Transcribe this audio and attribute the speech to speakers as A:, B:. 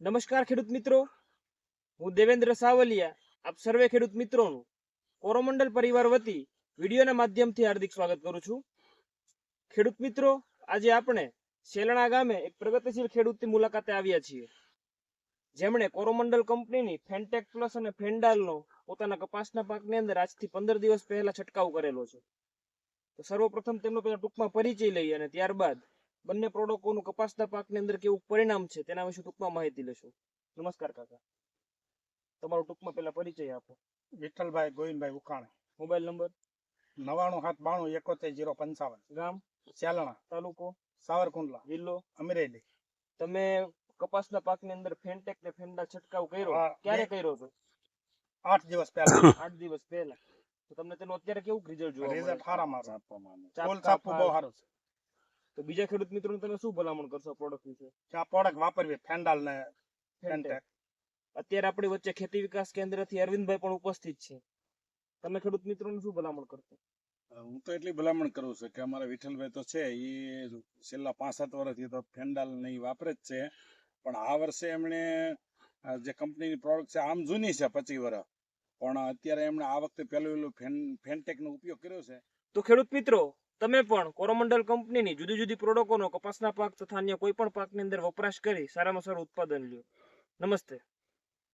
A: નમસ્કાર ખેડૂત મિત્રો. હું દેવેન્દ્ર સાવલિયા, આપ સર્વે ખેડૂત મિત્રોનું કોરોમંડલ પરિવાર વતી વિડીયોના માધ્યમથી હાર્દિક સ્વાગત કરું છું. ખેડૂત મિત્રો, આજે આપણે શેલણા ગામે એક પ્રગતિશીલ ખેડૂતની મુલાકાતે આવ્યા છીએ. જેમણે કોરોમંડલ કંપનીની ફેન્ટેક પ્લસ અને ફેન્ડાલનો પોતાના કપાસના પાકની અંદર આજથી પંદર દિવસ પહેલા છંટકાવ કરેલો છે. તો સર્વપ્રથમ તેમનો પહેલા ટૂંકમાં પરિચય લઈ અને ત્યારબાદ બંને પ્રોડક્ટોનું કપાસના પાકની અંદર કેવું પરિણામ છે તેના વિશે ટૂંકમાં માહિતી લેશું નમસ્કાર કાકા. તમારો ટૂંકમાં પહેલા પરિચય આપો.
B: વિઠ્ઠલભાઈ ગોવિંદભાઈ ઉકાણે.
A: Mobile number?
B: નવાણું સાત બાણું એકોતેર જીરો પંચાવન.
A: ગામ?
B: ચાલણા.
A: તાલુકો?
B: સાવરકુંડલા.
A: જિલ્લો?
B: અમરેલી.
A: તમે કપાસના પાકની અંદર ફેન્ટેક ને ફેન્ડા છંટકાવ કર્યો? ક્યારે કર્યો હતો?
B: આઠ દિવસ પહેલા.
A: આઠ દિવસ પહેલા. તો તમને તેનું અત્યારે કેવું રિઝલ્ટ જોવા
B: રિઝલ્ટ સારા મારું ફૂલ
A: ચાપકા,
B: ચાપવું બહુ સારું છે.
A: તો બીજા ખેડૂત મિત્રોને તમે શું ભલામણ કરશો પ્રોડક્ટ વિશે?
B: આ પ્રોડક્ટ વાપરવી ફેન્ડાલ ને ફેન્ટેક
A: અત્યારે આપણી વચ્ચે ખેતી વિકાસ કેન્દ્રથી અરવિંદભાઈ પણ ઉપસ્થિત છે. તમે ખેડૂત મિત્રોને શું ભલામણ કરશો?
C: હું તો એટલી ભલામણ કરું છું કે અમારા વિઠ્ઠલભાઈ તો છે એ છેલ્લા પાંચ સાત વર્ષથી તો ફેન્ડાલ ને ઈ વાપરે જ છે. પણ આ વર્ષે એમણે આ જે કંપનીની પ્રોડક્ટ છે આમ જૂની છે પચીસ વર્ષ. પણ અત્યારે એમણે આ વખતે પહેલું પેલું ફેન ફેનટેકનો ઉપયોગ કર્યો છે.
A: તો ખેડૂત મિત્રો તમે પણ કોરોમંડલ કંપનીની જુદી જુદી પ્રોડક્ટોનો કપાસના પાક તથા અન્ય કોઈ પણ પાકની અંદર વપરાશ કરી સારામાં સારું ઉત્પાદન લ્યો. નમસ્તે.